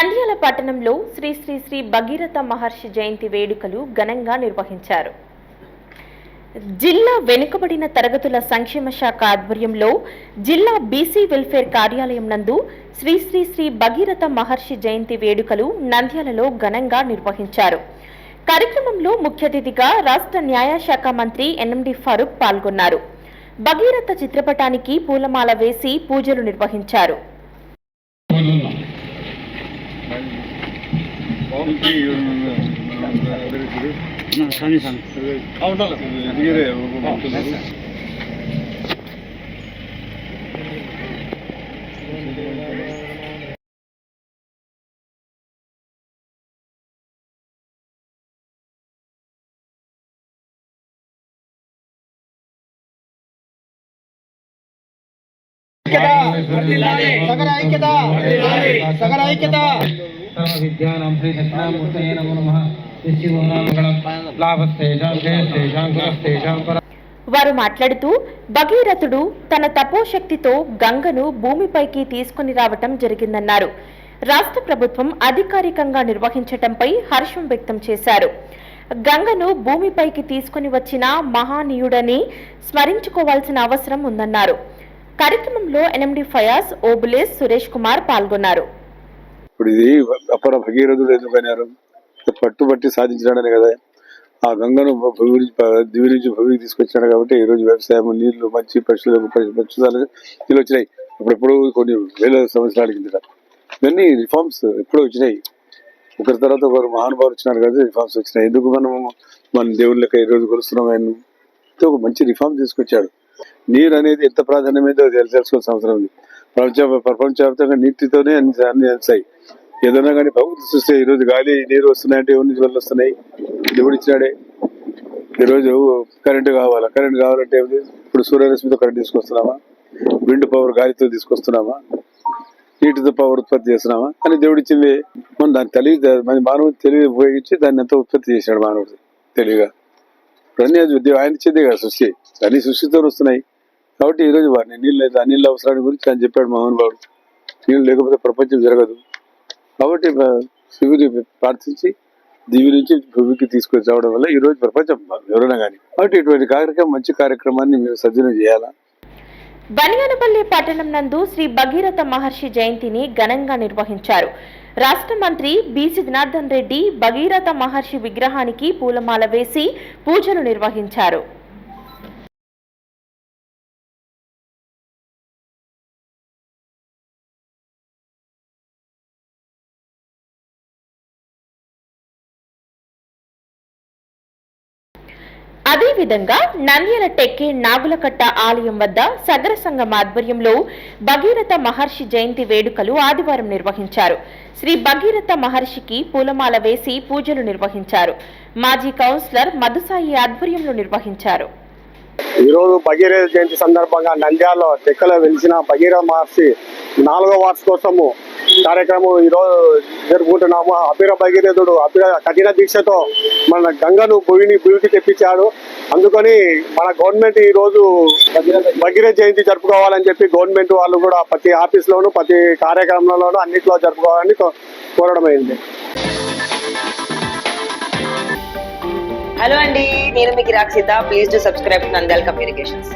నంద్యాల పట్టణంలో శ్రీ శ్రీ శ్రీ భగీరథ మహర్షి జయంతి వేడుకలు ఘనంగా నిర్వహించారు. జిల్లా వెనుకబడిన తరగతుల సంక్షేమ శాఖ ఆధ్వర్యంలో జిల్లా బీసీ వెల్ఫేర్ కార్యాలయం నందు శ్రీ శ్రీ శ్రీ భగీరథ మహర్షి జయంతి వేడుకలు నంద్యాలలో ఘనంగా నిర్వహించారు. కార్యక్రమంలో ముఖ్య అతిథిగా రాష్ట్ర న్యాయశాఖ మంత్రి ఎన్ఎండి ఫరూక్ పాల్గొన్నారు. భగీరథ చిత్రపటానికి పూలమాల వేసి పూజలు నిర్వహించారు. స్వామి స్వామి సగర ఐక్యత సగర శ్రీ దక్షిణామూర్తయే నమో వారు మాట్లాడుతూ భగీరథుడు తన తపోశక్తితో గంగను భూమిపైకి తీసుకుని రావటం జరిగిందన్నారు. రాష్ట్ర ప్రభుత్వం అధికారికంగా నిర్వహించటంపై హర్షం వ్యక్తం చేశారు. గంగను భూమిపైకి తీసుకుని వచ్చిన మహానీయుడని స్మరించుకోవాల్సిన అవసరం ఉందన్నారు. కార్యక్రమంలో ఎన్ఎండి ఫయాజ్ ఓబులేస్ సురేష్ కుమార్ పాల్గొన్నారు. ఇప్పుడు ఇది అపర భగీరథుడు ఎందుకన్నారు పట్టుబట్టి సాధించినాడనే కదా. ఆ గంగను భూమి దివి నుంచి భూమికి తీసుకొచ్చాడు కాబట్టి ఈ రోజు వ్యవసాయం నీళ్ళు మంచి పశువులకు పశు- నీళ్ళు వచ్చినాయి. ఇప్పుడు కొన్ని వేల సంవత్సరాల కిందట. ఇవన్నీ రిఫార్మ్స్ ఎప్పుడో వచ్చినాయి. ఒకరి తర్వాత ఒకరు మహానుభావులు వచ్చినారు కదా రిఫార్మ్స్ వచ్చినాయి. ఎందుకు మనం మన దేవుళ్ళకి ఈ రోజు కొలుస్తున్నాం ఆయన ఒక మంచి రిఫార్మ్ తీసుకొచ్చాడు. నీరు అనేది ఎంత ప్రాధాన్యమైందో తెలుసుకోవాల్సిన అవసరం ఉంది. ప్రపంచ ప్రపంచవ్యాప్తంగా నీటితోనే అన్ని అన్ని అంచాయి ఏదైనా కానీ భగవంతుడు చూస్తే ఈ రోజు గాలి నీరు వస్తున్నాయంటే ఎవరి నుంచి వల్ల వస్తున్నాయి? దేవుడు ఇచ్చినాడే. ఈ రోజు కరెంటు కావాలా? కరెంట్ కావాలంటే ఇప్పుడు సూర్యరశ్మితో కరెంట్ తీసుకొస్తున్నామా? విండ్ పవర్ గాలితో తీసుకొస్తున్నామా? నీటితో పవర్ ఉత్పత్తి చేస్తున్నామా? అని దేవుడు ఇచ్చింది మనం దాని తెలివి మన మానవుడు తెలివి ఉపయోగించి దాన్ని ఎంతో ఉత్పత్తి చేసినాడు మానవుడు తెలివిగా. ఇవన్నీ ఆయన ఇచ్చేదే కదా సృష్టి. అన్ని సృష్టితో వస్తున్నాయి. కాబట్టి ఈ రోజు వారిని నీళ్ళు అయితే నీళ్ళ అవసరాన్ని గురించి ఆయన చెప్పాడు మోహన్ నీళ్ళు లేకపోతే ప్రపంచం జరగదు. కాబట్టి శివుని ప్రార్థించి దివి నుంచి భూమికి తీసుకొని రావడం వల్ల ఈరోజు ప్రపంచం ఎవరైనా కానీ. కాబట్టి ఇటువంటి కార్యక్రమం మంచి కార్యక్రమాన్ని మీరు సజ్జనం చేయాలా? బనియానపల్లి పట్టణం నందు శ్రీ భగీరథ మహర్షి జయంతిని ఘనంగా నిర్వహించారు. రాష్ట్ర మంత్రి బీసీ జనార్దన్ రెడ్డి భగీరథ మహర్షి విగ్రహానికి పూలమాల వేసి పూజలు నిర్వహించారు. అదేవిధంగా నంద్యాల టెక్కి నాగులకట్ట ఆలయం వద్ద సగర సంఘం ఆధ్వర్యంలో భగీరథ మహర్షి జయంతి వేడుకలు ఆదివారం నిర్వహించారు. శ్రీ భగీరథ మహర్షికి పూలమాల వేసి పూజలు నిర్వహించారు. మాజీ కౌన్సిలర్ మధుసాయి ఆధ్వర్యంలో నిర్వహించారు. ఈరోజు భగీరథ జయంతి సందర్భంగా నంద్యాలలో చెక్కలో వెలిసిన భగీరథ మహర్షి నాలుగో వార్షికోత్సవము కార్యక్రమం ఈరోజు జరుపుకుంటున్నాము. అభిర భగీరథుడు అభిర కఠిన దీక్షతో మన గంగను భూమిని భూమికి తెప్పించాడు. అందుకని మన గవర్నమెంట్ ఈ రోజు భగీరథ జయంతి జరుపుకోవాలని చెప్పి గవర్నమెంట్ వాళ్ళు కూడా ప్రతి ఆఫీస్లోను ప్రతి కార్యక్రమంలోనూ అన్నింటిలో జరుపుకోవాలని కో- కోరడం అయింది హలో అండి. నేను మీకు Rakshita please to subscribe Nandyala communications